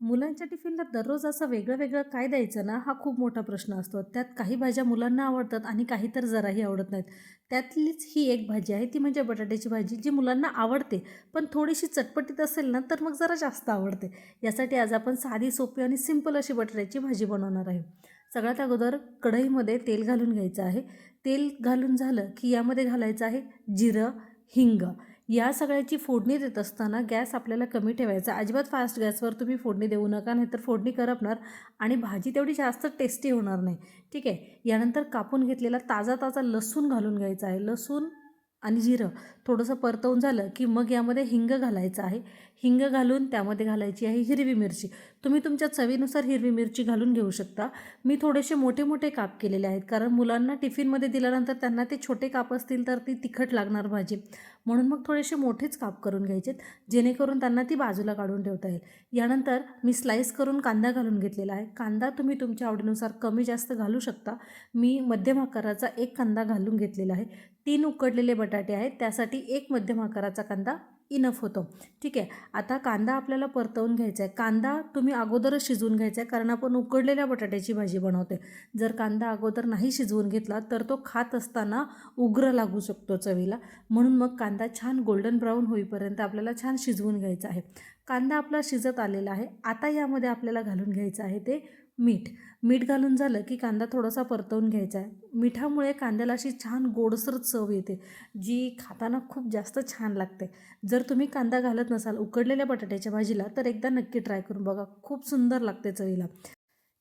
मुलांच्या टिफिनला दररोज असं वेगळं वेगळं काय द्यायचं ना हा खूप मोठा प्रश्न असतो. त्यात काही भाज्या मुलांना आवडतात आणि काही तर जराही आवडत नाहीत. त्यातलीच ही एक भाजी आहे ती म्हणजे बटाट्याची भाजी जी मुलांना आवडते. पण थोडीशी चटपटीत असेल ना तर मग जरा जास्त आवडते. यासाठी आज आपण साधी सोपी आणि सिंपल अशी बटाट्याची भाजी बनवणार आहे. सगळ्यात अगोदर कढईमध्ये तेल घालून घ्यायचं आहे. तेल घालून झालं की यामध्ये घालायचं आहे जिरं हिंग. या सगळ्याची फोडणी देत असताना गॅस आपल्याला कमी ठेवायचा. अजिबात फास्ट गॅसवर तुम्ही फोडणी देऊ नका नाहीतर फोडणी करपणार आणि भाजी तेवढी जास्त टेस्टी होणार नाही. ठीक आहे? यानंतर कापून घेतलेला ताजा ताजा लसूण घालून घ्यायचा आहे. लसूण आणि जिरं थोडंसं परतवून झालं की मग यामध्ये हिंग घालायचं आहे. हिंग घालून त्यामध्ये घालायची आहे हिरवी मिरची. तुम्ही तुमच्या चवीनुसार हिरवी मिरची घालून घेऊ शकता. मी थोडेसे मोठे मोठे काप केलेले आहेत कारण मुलांना टिफिनमध्ये दिल्यानंतर त्यांना ते छोटे काप असतील तर ती तिखट लागणार भाजी. म्हणून मग थोडेसे मोठेच काप करून घ्यायचेत जेणेकरून त्यांना ती बाजूला काढून ठेवता येईल. यानंतर मी स्लाईस करून कांदा घालून घेतलेला आहे. कांदा तुम्ही तुमच्या आवडीनुसार कमी जास्त घालू शकता. मी मध्यम आकाराचा एक कांदा घालून घेतलेला आहे. तीन उकडलेले बटाटे आहेत त्यासाठी एक मध्यम आकाराचा कांदा इनफ होतो. ठीक आहे? आता कांदा आपल्याला परतवून घ्यायचा आहे कांदा तुम्ही अगोदरच शिजवून घ्यायचा आहे कारण आपण उकडलेल्या बटाट्याची भाजी बनवते जर कांदा अगोदर नाही शिजवून घेतला तर तो खात असताना उग्र लागू शकतो चवीला. म्हणून मग कांदा छान गोल्डन ब्राऊन होईपर्यंत आपल्याला छान शिजवून घ्यायचा आहे. कांदा आपला शिजत आलेला आहे. आता यामध्ये आपल्याला घालून घ्यायचं आहे ते मीठ. मीठ घालून झालं की कांदा थोडासा परतवून घ्यायचा आहे. मिठामुळे कांद्याला अशी छान गोडसर चव येते जी खाताना खूप जास्त छान लागते. जर तुम्ही कांदा घालत नसाल उकडलेल्या बटाट्याच्या भाजीला तर एकदा नक्की ट्राय करून बघा. खूप सुंदर लागते चवीला.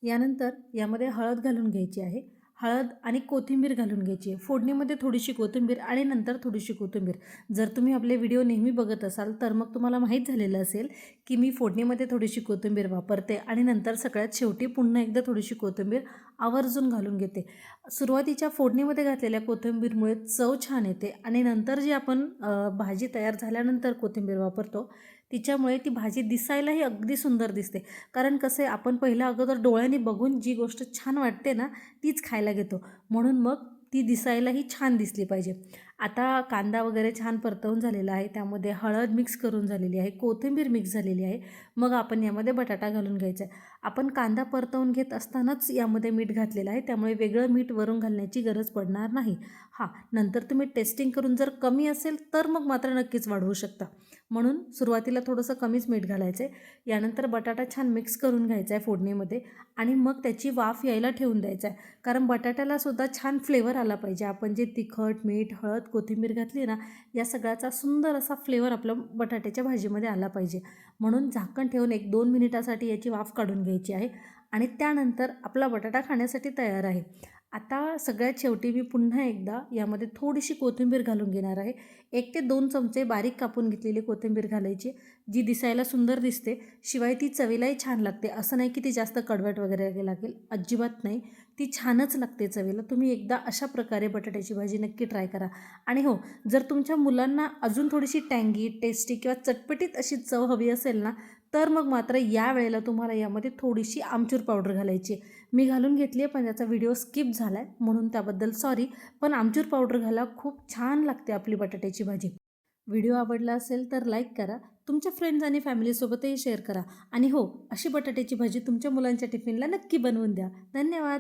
यानंतर यामध्ये हळद घालून घ्यायची आहे. हळद आणि कोथिंबीर घालून घ्यायची आहे. फोडणीमध्ये थोडीशी कोथिंबीर आणि नंतर थोडीशी कोथिंबीर. जर तुम्ही आपले व्हिडिओ नेहमी बघत असाल तर मग तुम्हाला माहीत झालेलं असेल की मी फोडणीमध्ये थोडीशी कोथिंबीर वापरते आणि नंतर सगळ्यात शेवटी पुन्हा एकदा थोडीशी कोथिंबीर आवर्जून घालून घेते. सुरुवातीच्या फोडणीमध्ये घातलेल्या कोथिंबीरमुळे चव छान येते आणि नंतर जी आपण भाजी तयार झाल्यानंतर कोथिंबीर वापरतो तिच्यामुळे ती भाजी दिसायलाही अगदी सुंदर दिसते. कारण कसं आहे आपण पहिल्या अगोदर डोळ्यांनी बघून जी गोष्ट छान वाटते ना तीच खायला घेतो. म्हणून मग ती दिसायलाही छान दिसली पाहिजे. आता कांदा वगैरे छान परतवून झालेला आहे. त्यामध्ये हळद मिक्स करून झालेली आहे. कोथिंबीर मिक्स झालेली आहे. मग आपण यामध्ये बटाटा घालून घ्यायचा आहे. आपण कांदा परतवून घेत असतानाच यामध्ये मीठ घातलेलं आहे. त्यामुळे वेगळं मीठ वरून घालण्याची गरज पडणार नाही. हां नंतर तुम्ही टेस्टिंग करून जर कमी असेल तर मग मात्र नक्कीच वाढवू शकता. म्हणून सुरुवातीला थोडंसं कमीच मीठ घालायचं आहे यानंतर बटाटा छान मिक्स करून घ्यायचा आहे फोडणीमध्ये आणि मग त्याची वाफ यायला ठेवून द्यायचा आहे. कारण बटाट्याला सुद्धा छान फ्लेवर आला पाहिजे. आपण जे तिखट मीठ हळद कोथिंबीर घातली ना या सगळ्याचा सुंदर असा फ्लेवर आपल्या बटाट्याच्या भाजीमध्ये आला पाहिजे. म्हणून झाकण ठेवून एक दोन मिनिटासाठी याची वाफ काढून घ्यायची आहे आणि त्यानंतर आपला बटाटा खाण्यासाठी तयार आहे. आता सगळ्यात शेवटी मी पुन्हा एकदा यामध्ये थोडीशी कोथिंबीर घालून घेणार आहे. एक ते दोन चमचे बारीक कापून घेतलेली कोथिंबीर घालायची. जी दिसायला सुंदर दिसते शिवाय ती चवीलाही छान लागते. असं नाही की ती जास्त कडवट वगैरे लागेल. अजिबात नाही. ती छानच लागते चवीला. तुम्ही एकदा अशा प्रकारे बटाट्याची भाजी नक्की ट्राय करा. आणि हो जर तुमच्या मुलांना अजून थोडीशी टँगी टेस्टी किंवा चटपटीत अशी चव हवी असेल ना तर मग मात्र या वेळेला तुम्हाला यामध्ये थोडीशी आमचूर पावडर घालायची मी घालून घेतली आहे पण त्याचा व्हिडिओ स्किप झाला आहे म्हणून त्याबद्दल सॉरी. पण आमचूर पावडर घाला खूप छान लागते आपली बटाट्याची भाजी. व्हिडिओ आवडला असेल तर लाईक करा. तुमच्या फ्रेंड्स आणि फॅमिलीसोबतही शेअर करा. आणि हो अशी बटाट्याची भाजी तुमच्या मुलांच्या टिफिनला नक्की बनवून द्या. धन्यवाद.